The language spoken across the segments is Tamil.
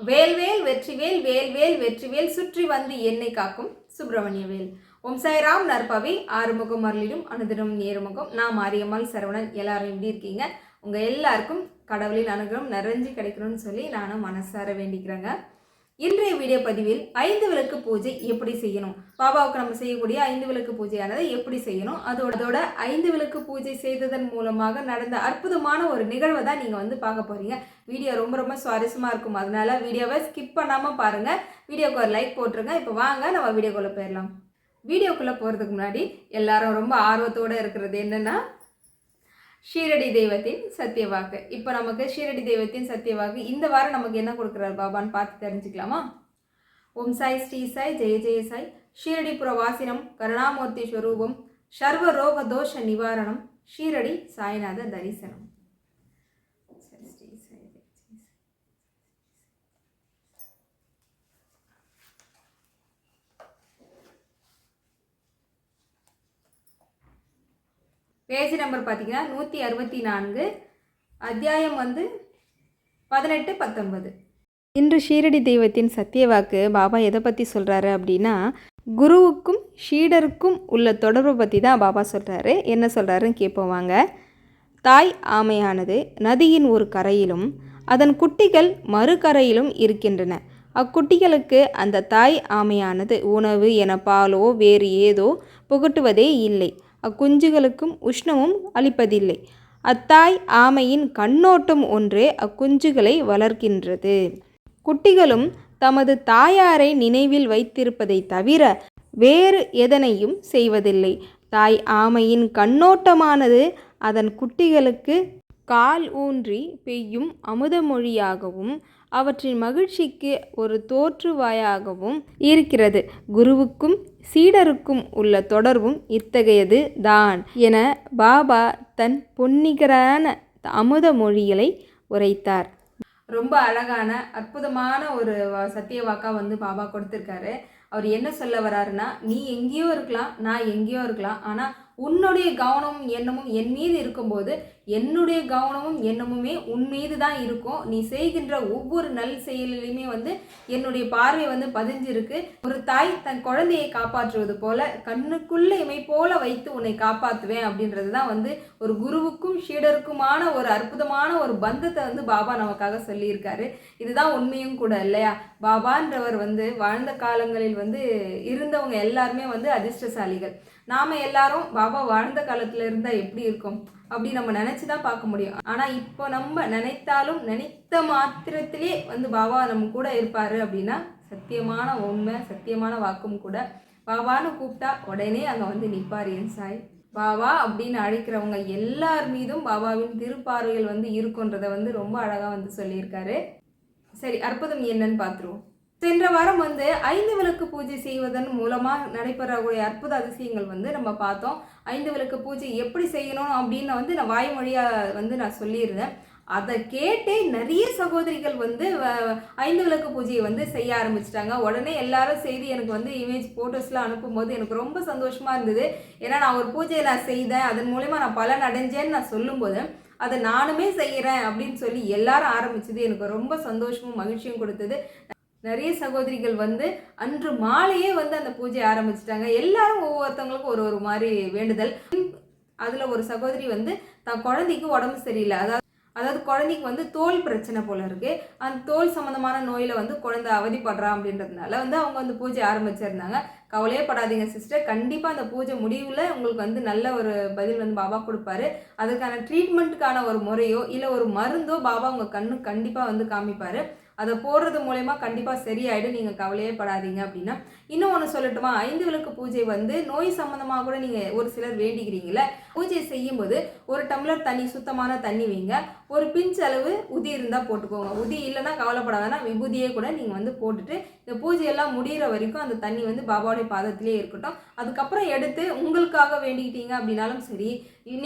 வேல்வேல் வெற்றிவேல் வேல்வேல் வெற்றிவேல் சுற்றி வந்து என்னை காக்கும் சுப்பிரமணிய வேல் ஓம் சாய்ராம் நற்பவி ஆறுமுகம் அருளிடும் அனுதினம் நேர்முகம். நான் மாரியம்மாள் சரவணன் எல்லாரும் எப்படி இருக்கீங்க? உங்கள் எல்லாருக்கும் கடவுளின் அனுகிரகம் நிறைஞ்சு கிடைக்கணும்னு சொல்லி நானும் மனசார வேண்டிக்கிறேங்க. இன்றைய வீடியோ பதிவில் ஐந்து விளக்கு பூஜை எப்படி செய்யணும்? பாபாவுக்கு நம்ம செய்யக்கூடிய ஐந்து விளக்கு பூஜையானதை எப்படி செய்யணும்? அதோட அதோட ஐந்து விளக்கு பூஜை செய்ததன் மூலமாக நடந்த அற்புதமான ஒரு நிகழ்வை தான் நீங்கள் வந்து பார்க்க போகிறீங்க வீடியோ ரொம்ப ரொம்ப சுவாரஸ்யமாக இருக்கும். அதனால வீடியோவை ஸ்கிப் பண்ணாமல் பாருங்கள் வீடியோக்கு ஒரு லைக் போட்டுருங்க. இப்போ வாங்க நம்ம வீடியோக்குள்ளே போயிடலாம். வீடியோக்குள்ளே போகிறதுக்கு முன்னாடி எல்லாரும் ரொம்ப ஆர்வத்தோடு இருக்கிறது என்னென்னா ஷீரடி தெய்வத்தின் சத்தியவாக்கு. இப்போ நமக்கு ஷீரடி தெய்வத்தின் சத்தியவாக்கு இந்த வாரம் நமக்கு என்ன கொடுக்குறாரு பாபான்னு பார்த்து தெரிஞ்சுக்கலாமா? ஓம் சாய் ஸ்ரீ சாய் ஜெய ஜெய சாய். ஷீரடிபுர வாசினம் கருணாமூர்த்தி ஸ்வரூபம் சர்வ ரோக தோஷ நிவாரணம் ஷீரடி சாய்நாத தரிசனம் சரி, ஸ்ரீ சாய் ஜெய ஜெய சாய். பேஜ் நம்பர் பார்த்தீங்கன்னா நூற்றி அறுபத்தி நான்கு. அத்தியாயம் வந்து பதினெட்டு பத்தொன்பது. இன்று ஷீரடி தெய்வத்தின் சத்தியவாக்கு பாபா எதை பற்றி சொல்கிறாரு அப்படின்னா குருவுக்கும் ஷீடருக்கும் உள்ள தொடர்பை பற்றி தான் பாபா சொல்கிறாரு என்ன சொல்கிறாருன்னு கேட்போம் வாங்க. தாய் ஆமையானது நதியின் ஒரு கரையிலும் அதன் குட்டிகள் மறுகரையிலும் இருக்கின்றன. அக்குட்டிகளுக்கு அந்த தாய் ஆமையானது உணவு என பாலோ வேறு ஏதோ புகட்டுவதே இல்லை. அக்குஞ்சுகளுக்கும் உஷ்ணமும் அளிப்பதில்லை. அத்தாய் ஆமையின் கண்ணோட்டம் ஒன்றே அக்குஞ்சுகளை வளர்க்கின்றது. குட்டிகளும் தமது தாயாரை நினைவில் வைத்திருப்பதை தவிர வேறு எதனையும் செய்வதில்லை. தாய் ஆமையின் கண்ணோட்டமானது அதன் குட்டிகளுக்கு கால் ஊன்றி பெய்யும் அமுதமொழியாகவும் அவற்றின் மகிழ்ச்சிக்கு ஒரு தோற்றுவாயாகவும் இருக்கிறது. குருவுக்கும் சீடருக்கும் உள்ள தொடர்பும் இத்தகையது தான் என பாபா தன் பொன்னிகரான அமுத மொழிகளை உரைத்தார். ரொம்ப அழகான அற்புதமான ஒரு சத்திய வாக்கா வந்து பாபா கொடுத்துருக்காரு. அவர் என்ன சொல்ல வராருன்னா நீ எங்கேயோ இருக்கலாம் நான் எங்கேயோ இருக்கலாம். ஆனால் உன்னுடைய கவனமும் எண்ணமும் என் மீது இருக்கும்போது என்னுடைய கவனமும் எண்ணமுமே உன் மீது தான் இருக்கும். நீ செய்கின்ற ஒவ்வொரு நல் செயலிலுமே வந்து என்னுடைய பார்வை வந்து பதிஞ்சிருக்கு. ஒரு தாய் தன் குழந்தையை காப்பாற்றுவது போல கண்ணுக்குள்ள இமை போல வைத்து உன்னை காப்பாற்றுவேன் அப்படின்றது தான் வந்து ஒரு குருவுக்கும் ஷீடருக்குமான ஒரு அற்புதமான ஒரு பந்தத்தை வந்து பாபா நமக்காக சொல்லியிருக்காரு. இதுதான் உண்மையும் கூட இல்லையா? பாபான்றவர் வந்து வாழ்ந்த காலங்களில் வந்து இருந்தவங்க எல்லாருமே வந்து அதிர்ஷ்டசாலிகள். நாம எல்லாரும் பாபா வாழ்ந்த காலத்துல இருந்தா எப்படி இருக்கும்? அப்படி நம்ம நினச்சி தான் பார்க்க முடியும். ஆனா இப்போ நம்ம நினைத்தாலும் நினைத்த மாத்திரத்திலே வந்து பாபா நம்ம கூட இருப்பாரு அப்படின்னா சத்தியமான உண்மை சத்தியமான வாக்கும் கூட பாபான்னு கூப்பிட்டா உடனே அங்க வந்து நிப்பார் என் சாய். பாபா அப்படின்னு அழைக்கிறவங்க எல்லார் மீதும் பாபாவின் திருப்பார்வைகள் வந்து இருக்குன்றதை வந்து ரொம்ப அழகா வந்து சொல்லியிருக்காரு. சரி அற்புதம் என்னன்னு பார்த்துருவோம். சென்ற வாரம் வந்து ஐந்து விளக்கு பூஜை செய்வதன் மூலமாக நடைபெறக்கூடிய அற்புத அதிசயங்கள் வந்து நம்ம பார்த்தோம். ஐந்து விளக்கு பூஜை எப்படி செய்யணும் அப்படின்னு வந்து நான் வாய்மொழியாக வந்து நான் சொல்லியிருந்தேன். அதை கேட்டே நிறைய சகோதரிகள் வந்து வ- ஐந்து விளக்கு பூஜையை வந்து செய்ய ஆரம்பிச்சிட்டாங்க. உடனே எல்லாரும் செய்து எனக்கு வந்து இமேஜ் ஃபோட்டோஸ்லாம் அனுப்பும்போது எனக்கு ரொம்ப சந்தோஷமாக இருந்தது. ஏன்னா நான் ஒரு பூஜையை நான் செய்தேன். அதன் மூலயமா நான் பலன் அடைஞ்சேன்னு நான் சொல்லும்போது அதை நானுமே செய்கிறேன் அப்படின்னு சொல்லி எல்லாரும் ஆரம்பிச்சது எனக்கு ரொம்ப சந்தோஷமும் மகிழ்ச்சியும் கொடுத்தது. நிறைய சகோதரிகள் வந்து அன்று மாலையே வந்து அந்த பூஜை ஆரம்பிச்சிட்டாங்க. எல்லாரும் ஒவ்வொருத்தவங்களுக்கும் ஒரு ஒரு மாதிரி வேண்டுதல். அதில் ஒரு சகோதரி வந்து தன் குழந்தைக்கு உடம்பு சரியில்லை. அதாவது அதாவது குழந்தைக்கு வந்து தோல் பிரச்சனை போல இருக்கு. அந்த தோல் சம்மந்தமான நோயில் வந்து குழந்தை அவதிப்படுறா அப்படின்றதுனால வந்து அவங்க வந்து பூஜை ஆரம்பிச்சிருந்தாங்க. கவலையே படாதீங்க சிஸ்டர் கண்டிப்பாக அந்த பூஜை முடிவில் உங்களுக்கு வந்து நல்ல ஒரு பதில் வந்து பாபா கொடுப்பாரு. அதுக்கான ட்ரீட்மெண்ட்டுக்கான ஒரு முறையோ இல்லை ஒரு மருந்தோ பாபா உங்கள் கண்ணு கண்டிப்பாக வந்து காமிப்பார். அதை போடுறது மூலயமா கண்டிப்பாக சரியாயிடும். நீங்கள் கவலையே படாதீங்க அப்படின்னா. இன்னும் ஒன்று சொல்லட்டுமா? ஐந்து விளக்கு பூஜை வந்து நோய் சம்மந்தமாக கூட நீங்கள் ஒரு சிலர் வேண்டிக்கிறீங்களே பூஜை செய்யும்போது ஒரு டம்ளர் தண்ணி சுத்தமான தண்ணி வைங்க. ஒரு பிஞ்ச் அளவு உதி இருந்தால் போட்டுக்கோங்க. உதி இல்லைன்னா கவலைப்பட வேணாம். விபூதியே கூட நீங்கள் வந்து போட்டுட்டு இந்த பூஜையெல்லாம் முடிகிற வரைக்கும் அந்த தண்ணி வந்து பாபாவுடைய பாதத்திலே இருக்கட்டும். அதுக்கப்புறம் எடுத்து உங்களுக்காக வேண்டிக்கிட்டீங்க அப்படின்னாலும் சரி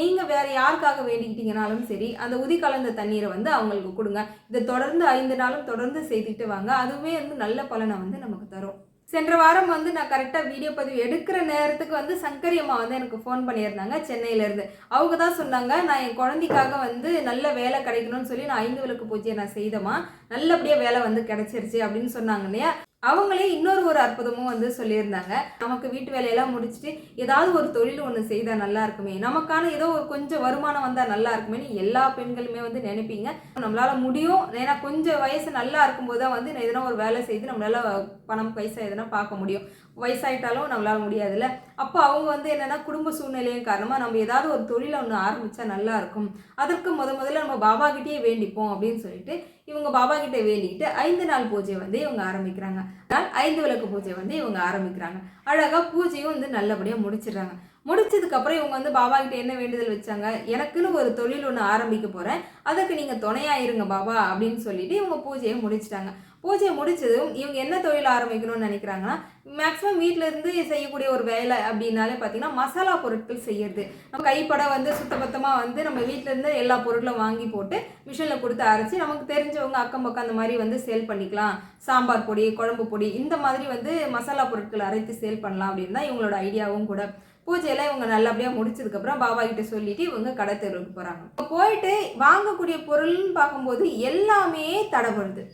நீங்கள் வேறு யாருக்காக வேண்டிக்கிட்டீங்கனாலும் சரி அந்த உதி கலந்த தண்ணீரை வந்து அவங்களுக்கு கொடுங்க. இதை தொடர்ந்து ஐந்து நாளும் தொடர்ந்து செய்துட்டு வாங்க. அதுவே வந்து நல்ல பலனை வந்து நமக்கு தரும். சென்ற வாரம் வந்து நான் கரெக்டாக வீடியோ பதிவு எடுக்கிற நேரத்துக்கு வந்து சங்கரி அம்மா வந்து எனக்கு ஃபோன் பண்ணியிருந்தாங்க சென்னையிலேருந்து. அவங்க தான் சொன்னாங்க நான் என் குழந்தைக்காக வந்து நல்ல வேலை கிடைக்கணும்னு சொல்லி நான் ஐந்து விளக்கு பூஜையை நான் செய்தமா நல்லபடியாக வேலை வந்து கிடைச்சிருச்சு அப்படின்னு சொன்னாங்க இல்லையா? அவங்களே இன்னொரு ஒரு அற்புதமும் வந்து சொல்லியிருந்தாங்க. நமக்கு வீட்டு வேலையெல்லாம் முடிச்சுட்டு ஏதாவது ஒரு தொழில் ஒன்று செய்தால் நல்லா இருக்குமே. நமக்கான ஏதோ ஒரு கொஞ்சம் வருமானம் வந்தால் நல்லா இருக்குமேன்னு எல்லா பெண்களுமே வந்து நினைப்பீங்க. நம்மளால முடியும். ஏன்னா கொஞ்சம் வயசு நல்லா இருக்கும்போது தான் வந்து எதனா ஒரு வேலை செய்து நம்மளால பணம் பைசா எதுனா பார்க்க முடியும். வயசாயிட்டாலும் நம்மளால் முடியாதுல்ல. அப்போ அவங்க வந்து என்னென்னா குடும்ப சூழ்நிலையின் காரணமாக நம்ம ஏதாவது ஒரு தொழிலை ஒன்று ஆரம்பித்தா நல்லாயிருக்கும் அதற்கு முத முதல்ல நம்ம பாபா கிட்டேயே வேண்டிப்போம் அப்படின்னு சொல்லிட்டு இவங்க பாபா கிட்டே வேண்டிக்கிட்டு ஐந்து நாள் பூஜை வந்து இவங்க ஆரம்பிக்கிறாங்க. அதனால் ஐந்து விளக்கு பூஜை வந்து இவங்க ஆரம்பிக்கிறாங்க. அழகாக பூஜையும் வந்து நல்லபடியாக முடிச்சிடுறாங்க. முடிச்சதுக்கப்புறம் இவங்க வந்து பாபா கிட்ட என்ன வேண்டுதல் வச்சாங்க? எனக்குன்னு ஒரு தொழில் ஒன்று ஆரம்பிக்க போகிறேன் அதுக்கு நீங்கள் துணையாயிருங்க பாபா அப்படின்னு சொல்லிட்டு இவங்க பூஜையை முடிச்சிட்டாங்க. பூஜையை முடிச்சதும் இவங்க என்ன தொழில் ஆரம்பிக்கணும்னு நினைக்கிறாங்கன்னா மேக்ஸிமம் வீட்டில இருந்து செய்யக்கூடிய ஒரு வேலை அப்படின்னாலே பார்த்தீங்கன்னா மசாலா பொருட்கள் செய்யறது. நம்ம கைப்பட வந்து சுத்தபத்தமாக வந்து நம்ம வீட்டில இருந்து எல்லா பொருட்களும் வாங்கி போட்டு மிஷினில் கொடுத்து அரைச்சி நமக்கு தெரிஞ்சவங்க அக்கம் பக்கம் அந்த மாதிரி வந்து சேல் பண்ணிக்கலாம். சாம்பார் பொடி குழம்பு பொடி இந்த மாதிரி வந்து மசாலா பொருட்கள் அரைத்து சேல் பண்ணலாம் அப்படின்னு தான் இவங்களோட ஐடியாவும் கூட. பூஜையெல்லாம் இவங்க நல்லபடியாக முடிச்சதுக்கப்புறம் பாபா கிட்ட சொல்லிட்டு இவங்க கடை தெருவுக்கு போகிறாங்க போயிட்டு வாங்கக்கூடிய பொருள்னு பார்க்கும்போது எல்லாமே தடைபடுது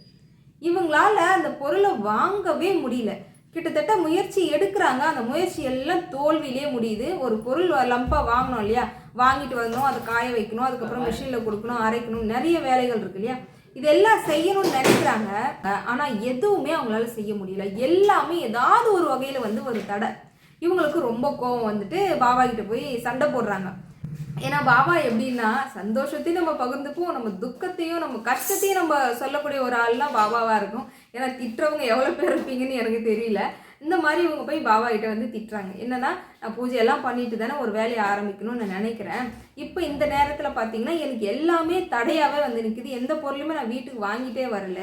இவங்களால அந்த பொருளை வாங்கவே முடியல. கிட்டத்தட்ட முயற்சி எடுக்கிறாங்க. அந்த முயற்சி எல்லாம் தோல்வியிலே முடியுது. ஒரு பொருள் லம்பாக வாங்கணும் இல்லையா? வாங்கிட்டு வரணும் அதை காய வைக்கணும் அதுக்கப்புறம் மிஷினில் கொடுக்கணும் அரைக்கணும் நிறைய வேலைகள் இருக்கு இல்லையா? இதெல்லாம் செய்யணும்னு நினைக்கிறாங்க. ஆனால் எதுவுமே அவங்களால செய்ய முடியல. எல்லாமே ஏதாவது ஒரு வகையில் வந்து ஒரு தடை. இவங்களுக்கு ரொம்ப கோவம் வந்துட்டு பாபா கிட்ட போய் சண்டை போடுறாங்க. ஏன்னா பாபா எப்படின்னா சந்தோஷத்தையும் நம்ம பகிர்ந்துப்போம் நம்ம துக்கத்தையும் நம்ம கஷ்டத்தையும் நம்ம சொல்லக்கூடிய ஒரு ஆள்லாம் பாபாவாக இருக்கும். ஏன்னா திட்டுறவங்க எவ்வளோ பேர் இருப்பீங்கன்னு எனக்கு தெரியல. இந்த மாதிரி இவங்க போய் பாபா கிட்ட வந்து திட்டுறாங்க. என்னன்னா நான் பூஜையெல்லாம் பண்ணிட்டு தானே ஒரு வேலையை ஆரம்பிக்கணும்னு நான் நினைக்கிறேன். இப்போ இந்த நேரத்தில் பார்த்தீங்கன்னா எனக்கு எல்லாமே தடையாகவே வந்து நிற்குது எந்த பொருளுமே நான் வீட்டுக்கு வாங்கிட்டே வரல.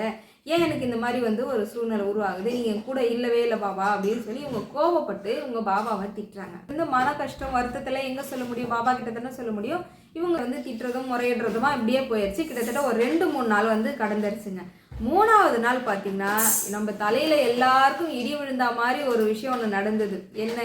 ஏன் எனக்கு இந்த மாதிரி வந்து ஒரு சூழ்நிலை உருவாகுது? நீங்கள் என் கூட இல்லவே இல்லை பாபா அப்படின்னு சொல்லி இவங்க கோவப்பட்டு இவங்க பாபாவை திட்டுறாங்க. இந்த மன கஷ்டம் வருத்தத்தில் எங்கே சொல்ல முடியும்? பாபா கிட்ட தானே சொல்ல முடியும்? இவங்க வந்து திட்டுறதும் முறையிடுறதுமா இப்படியே போயிடுச்சு கிட்டத்தட்ட ஒரு ரெண்டு மூணு நாள் வந்து கடந்துருச்சுங்க. மூணாவது நாள் பார்த்தீங்கன்னா நம்ம தலையில் எல்லாருக்கும் இடி விழுந்தா மாதிரி ஒரு விஷயம் ஒன்று நடந்தது. என்ன?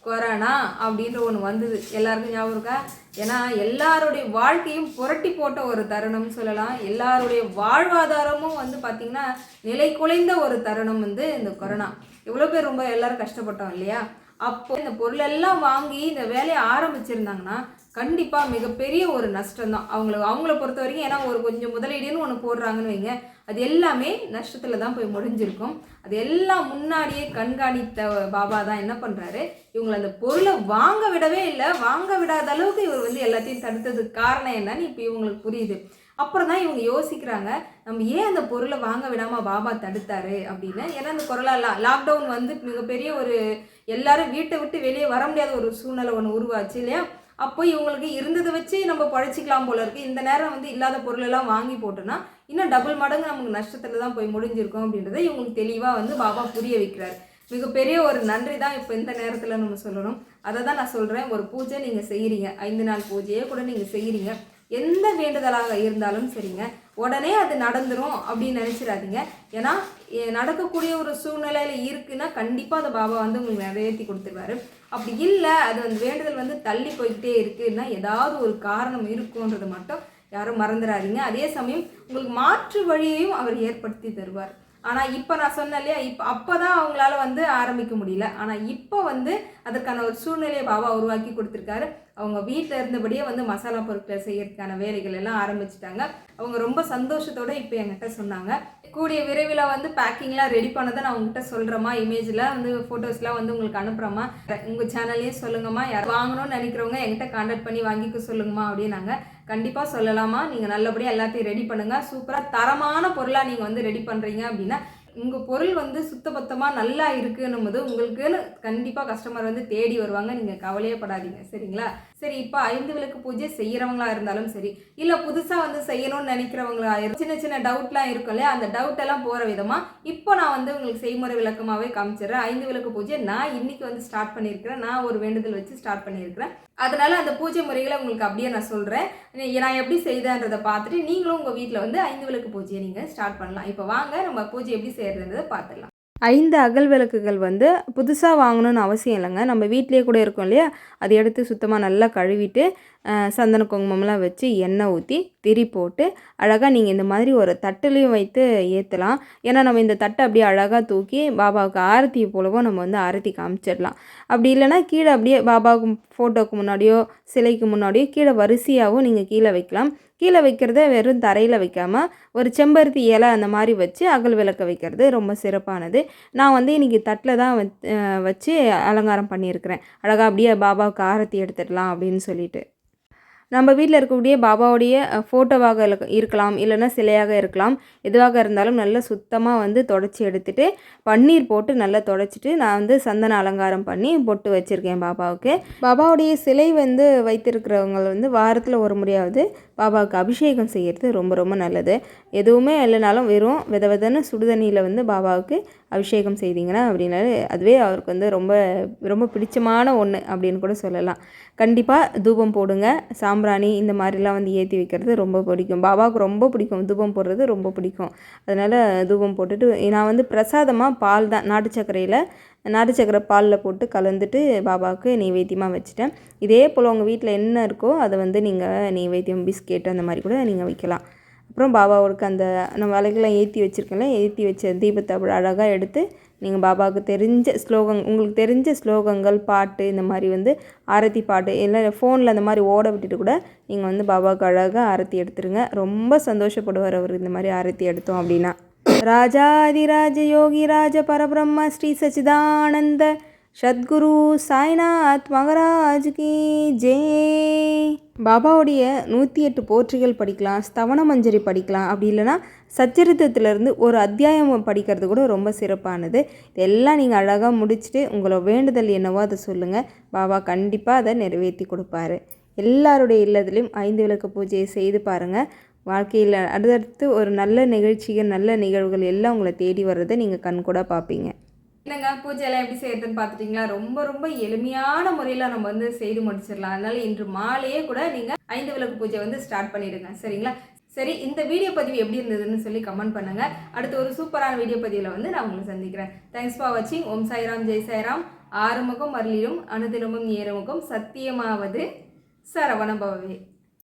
கொரோனா அப்படின்ற ஒன்று வந்தது. எல்லாருக்கும் ஞாபகம் இருக்கா? ஏன்னா எல்லாருடைய வாழ்க்கையும் புரட்டி போட்ட ஒரு தருணம்னு சொல்லலாம். எல்லாருடைய வாழ்வாதாரமும் வந்து பார்த்திங்கன்னா நிலை குலைந்த ஒரு தருணம் வந்து இந்த கொரோனா. எவ்வளோ பேர் ரொம்ப எல்லாரும் கஷ்டப்பட்டோம் இல்லையா? அப்போ இந்த பொருளெல்லாம் வாங்கி இந்த வேலையை ஆரம்பிச்சிருந்தாங்கன்னா கண்டிப்பாக மிகப்பெரிய ஒரு நஷ்டம் தான் அவங்கள அவங்கள பொறுத்த வரைக்கும் ஏன்னா ஒரு கொஞ்சம் முதலீடுன்னு ஒன்று போடுறாங்கன்னு வைங்க. அது எல்லாமே நஷ்டத்தில் தான் போய் முடிஞ்சிருக்கும். அது எல்லாம் முன்னாடியே கண்காணித்த பாபா தான் என்ன பண்ணுறாரு இவங்களை அந்த பொருளை வாங்க விடவே இல்லை. வாங்க விடாத அளவுக்கு இவர் வந்து எல்லாத்தையும் தடுத்ததுக்கு காரணம் என்னன்னு இப்போ இவங்களுக்கு புரியுது. அப்புறம் தான் இவங்க யோசிக்கிறாங்க நம்ம ஏன் அந்த பொருளை வாங்க விடாமல் பாபா தடுத்தாரு அப்படின்னு? ஏன்னா அந்த கொரோனா லா லாக்டவுன் வந்து மிகப்பெரிய ஒரு எல்லாரும் வீட்டை விட்டு வெளியே வர முடியாத ஒரு சூழ்நிலை ஒன்று உருவாச்சு இல்லையா? அப்போ இவங்களுக்கு இருந்ததை வச்சு நம்ம பழச்சிக்கலாம் போல இருக்கு. இந்த நேரம் வந்து இல்லாத பொருளெல்லாம் வாங்கி போட்டோன்னா இன்னும் டபுள் மடங்கு நமக்கு நஷ்டத்தில் தான் போய் முடிஞ்சிருக்கோம் அப்படின்றத இவங்களுக்கு தெளிவாக வந்து பாபா புரிய வைக்கிறார். மிகப்பெரிய ஒரு நன்றி தான் இப்போ இந்த நேரத்தில் நம்ம சொல்லணும். அதை தான் நான் சொல்கிறேன் ஒரு பூஜை நீங்கள் செய்கிறீங்க ஐந்து நாள் பூஜையே கூட நீங்கள் செய்கிறீங்க எந்த வேண்டுதலாக இருந்தாலும் சரிங்க. உடனே அது நடந்துடும் அப்படின்னு நினச்சிடாதீங்க. ஏன்னா நடக்கக்கூடிய ஒரு சூழ்நிலையில் இருக்குன்னா கண்டிப்பாக அந்த பாபா வந்து உங்களுக்கு நிறைவேற்றி கொடுத்துருவாரு. அப்படி இல்லை அது வந்து வேண்டுதல் வந்து தள்ளி போய்கிட்டே இருக்குன்னா ஏதாவது ஒரு காரணம் இருக்குன்றது மட்டும் யாரும் மறந்துடாதீங்க. அதே சமயம் உங்களுக்கு மாற்று வழியையும் அவர் ஏற்படுத்தி தருவார். ஆனால் இப்போ நான் சொன்னேன் இல்லையா இப்போ அப்போ தான் அவங்களால வந்து ஆரம்பிக்க முடியல. ஆனால் இப்போ வந்து அதற்கான ஒரு சூழ்நிலையை பாபா உருவாக்கி கொடுத்துருக்காரு. அவங்க வீட்டில் இருந்தபடியே வந்து மசாலா பொருட்களை செய்யறதுக்கான வேலைகள் எல்லாம் ஆரம்பிச்சிட்டாங்க. அவங்க ரொம்ப சந்தோஷத்தோடு இப்போ என்கிட்ட சொன்னாங்க. கூடிய விரைவில் வந்து பேக்கிங்லாம் ரெடி பண்ணதை நான் உங்ககிட்ட சொல்கிறேம்மா இமேஜில் வந்து ஃபோட்டோஸ்லாம் வந்து உங்களுக்கு அனுப்புகிறோமா உங்கள் சேனல்லையும் சொல்லுங்கம்மா. யார் வாங்கணும்னு நினைக்கிறவங்க என்கிட்ட கான்டாக்ட் பண்ணி வாங்கிக்க சொல்லுங்கம்மா அப்படின்னாங்க. கண்டிப்பாக சொல்லலாமா நீங்கள் நல்லபடியாக எல்லாத்தையும் ரெடி பண்ணுங்கள் சூப்பராக தரமான பொருளாக நீங்கள் வந்து ரெடி பண்ணுறீங்க அப்படின்னா உங்கள் பொருள் வந்து சுத்தபத்தமாக நல்லா இருக்குன்னும் போது உங்களுக்குன்னு கண்டிப்பாக கஸ்டமர் வந்து தேடி வருவாங்க. நீங்கள் கவலையே படாதீங்க. சரிங்களா? சரி இப்போ ஐந்து விளக்கு பூஜை செய்கிறவங்களா இருந்தாலும் சரி இல்லை புதுசாக வந்து செய்யணும்னு நினைக்கிறவங்களா சின்ன சின்ன டவுட்லாம் இருக்கும் இல்லையா? அந்த டவுட் எல்லாம் போகிற விதமாக இப்போ நான் வந்து உங்களுக்கு செய்முறை விளக்கமாகவே காமிச்சிடுறேன். ஐந்து விளக்கு பூஜை நான் இன்னைக்கு வந்து ஸ்டார்ட் பண்ணியிருக்கிறேன். நான் ஒரு வேண்டுதல் வச்சு ஸ்டார்ட் பண்ணியிருக்கிறேன். அதனால் அந்த பூஜை முறைகளை உங்களுக்கு அப்படியே நான் சொல்கிறேன் நான் எப்படி செய்தேன்றதை பார்த்துட்டு நீங்களும் உங்கள் வீட்டில் வந்து ஐந்து விளக்கு பூஜையை நீங்கள் ஸ்டார்ட் பண்ணலாம். இப்போ வாங்க நம்ம பூஜை எப்படி செய்கிறதுன்றதை பார்த்துடலாம். ஐந்து அகல் விளக்குகள் வந்து புதுசாக வாங்கணும்னு அவசியம் இல்லைங்க. நம்ம வீட்லேயே கூட இருக்கும் இல்லையா? அதை எடுத்து சுத்தமாக நல்லா கழுவிட்டு சந்தன குங்குமம்லாம் வச்சு எண்ணெய் ஊற்றி திரி போட்டு அழகாக நீங்கள் இந்த மாதிரி ஒரு தட்டுலேயும் வைத்து ஏற்றலாம் ஏன்னா நம்ம இந்த தட்டை அப்படியே அழகாக தூக்கி பாபாவுக்கு ஆரத்தி போலவோ நம்ம வந்து ஆரத்தி காமிச்சிடலாம். அப்படி இல்லைன்னா கீழே அப்படியே பாபாவுக்கு ஃபோட்டோவுக்கு முன்னாடியோ சிலைக்கு முன்னாடியோ கீழே வரிசையாகவும் நீங்கள் கீழே வைக்கலாம். கீழே வைக்கிறத வெறும் தரையில் வைக்காமல் ஒரு செம்பருத்தி இலை அந்த மாதிரி வச்சு அகல் விளக்க வைக்கிறது ரொம்ப சிறப்பானது. நான் வந்து இன்றைக்கி தட்டில் தான் வச்சு அலங்காரம் பண்ணியிருக்கிறேன். அழகாக அப்படியே பாபாவுக்கு ஆரத்தி எடுத்துடலாம் அப்படின்னு சொல்லிட்டு. நம்ம வீட்டில் இருக்கக்கூடிய பாபாவுடைய ஃபோட்டோவாக இருக்கலாம் இல்லைன்னா சிலையாக இருக்கலாம். எதுவாக இருந்தாலும் நல்லா சுத்தமாக வந்து தொடச்சி எடுத்துகிட்டு பன்னீர் போட்டு நல்லா தொடச்சிட்டு நான் வந்து சந்தன அலங்காரம் பண்ணி பொட்டு வச்சுருக்கேன் பாபாவுக்கு. பாபாவுடைய சிலை வந்து வைத்திருக்கிறவங்க வந்து வாரத்தில் ஒரு முறையாவது பாபாவுக்கு அபிஷேகம் செய்கிறது ரொம்ப ரொம்ப நல்லது. எதுவுமே இல்லைனாலும் வெறும் வித விதன்னு சுடுதண்ணியில் வந்து பாபாவுக்கு அபிஷேகம் செய்தீங்கன்னா அப்படின்னாலே அதுவே அவருக்கு வந்து ரொம்ப ரொம்ப பிடிச்சமான ஒன்று அப்படின்னு கூட சொல்லலாம். கண்டிப்பாக தூபம் போடுங்க. சாம்பிராணி இந்த மாதிரிலாம் வந்து ஏற்றி வைக்கிறது ரொம்ப பிடிக்கும். பாபாவுக்கு ரொம்ப பிடிக்கும். தூபம் போடுறது ரொம்ப பிடிக்கும். அதனால் தூபம் போட்டுட்டு நான் வந்து பிரசாதமாக பால் தான் நாட்டு சர்க்கரையில் நாட்டு சக்கரை பாலில் போட்டு கலந்துட்டு பாபாவுக்கு நெய்வேத்தியமாக வச்சுட்டேன். இதே போல் உங்கள் வீட்டில் என்ன இருக்கோ அதை வந்து நீங்கள் நெய்வேத்தியம் பிஸ்கெட் அந்த மாதிரி கூட நீங்கள் வைக்கலாம். அப்புறம் பாபாவுக்கு அந்த நம்ம விளக்கெல்லாம் ஏற்றி வச்சுருக்கேன்ல ஏற்றி வச்ச தீபத்தை அப்படி அழகாக எடுத்து நீங்கள் பாபாவுக்கு தெரிஞ்ச ஸ்லோகம் உங்களுக்கு தெரிஞ்ச ஸ்லோகங்கள் பாட்டு இந்த மாதிரி வந்து ஆரத்தி பாட்டு இல்லை ஃபோனில் அந்த மாதிரி ஓட விட்டுட்டு கூட நீங்கள் வந்து பாபாவுக்கு அழகாக ஆரத்தி எடுத்துருங்க. ரொம்ப சந்தோஷப்படுவார் அவர் இந்த மாதிரி ஆரத்தி எடுத்தோம் அப்படின்னா. ராஜாதிராஜ யோகி ராஜ பரபிரம்ம ஸ்ரீ சச்சிதானந்த சத்குரு சாய்நாத் மகராஜ் கி ஜெய் பாபாவுடைய நூற்றி எட்டு போற்றிகள் படிக்கலாம் ஸ்தவன மஞ்சரி படிக்கலாம். அப்படி இல்லைன்னா சச்சரித்திரத்திலேருந்து ஒரு அத்தியாயம் படிக்கிறது கூட ரொம்ப சிறப்பானது. இதெல்லாம் நீங்கள் அழகாக முடிச்சுட்டு உங்களை வேண்டுதல் என்னவோ அதை சொல்லுங்கள் பாபா கண்டிப்பாக அதை நிறைவேற்றி கொடுப்பாரு. எல்லாருடைய இல்லத்துலேயும் ஐந்து விளக்கு பூஜையை செய்து பாருங்கள் வாழ்க்கையில் அடுத்தடுத்து ஒரு நல்ல நிகழ்ச்சிகள் நல்ல நிகழ்வுகள் எல்லாம் உங்களை தேடி வர்றதை நீங்கள் கண்கூட பார்ப்பீங்க. என்னங்க பூஜையெல்லாம் எப்படி செய்யறதுன்னு பார்த்துட்டிங்களா? ரொம்ப ரொம்ப எளிமையான முறையில் நம்ம வந்து செய்து முடிச்சிடலாம். அதனால இன்று மாலையே கூட நீங்கள் ஐந்து விளக்கு பூஜை வந்து ஸ்டார்ட் பண்ணிடுங்க. சரிங்களா? சரி இந்த வீடியோ பதிவு எப்படி இருந்ததுன்னு சொல்லி கமெண்ட் பண்ணுங்க. அடுத்து ஒரு சூப்பரான வீடியோ பதிவில் வந்து நான் உங்களை சந்திக்கிறேன். தேங்க்ஸ் ஃபார் வாட்சிங் ஓம் சாய்ராம் ஜெய் சாய்ராம். ஆறுமுகம் அருளிலும் அனுதினமும் ஏறுமுகம் சத்தியமாவது சரவணபவே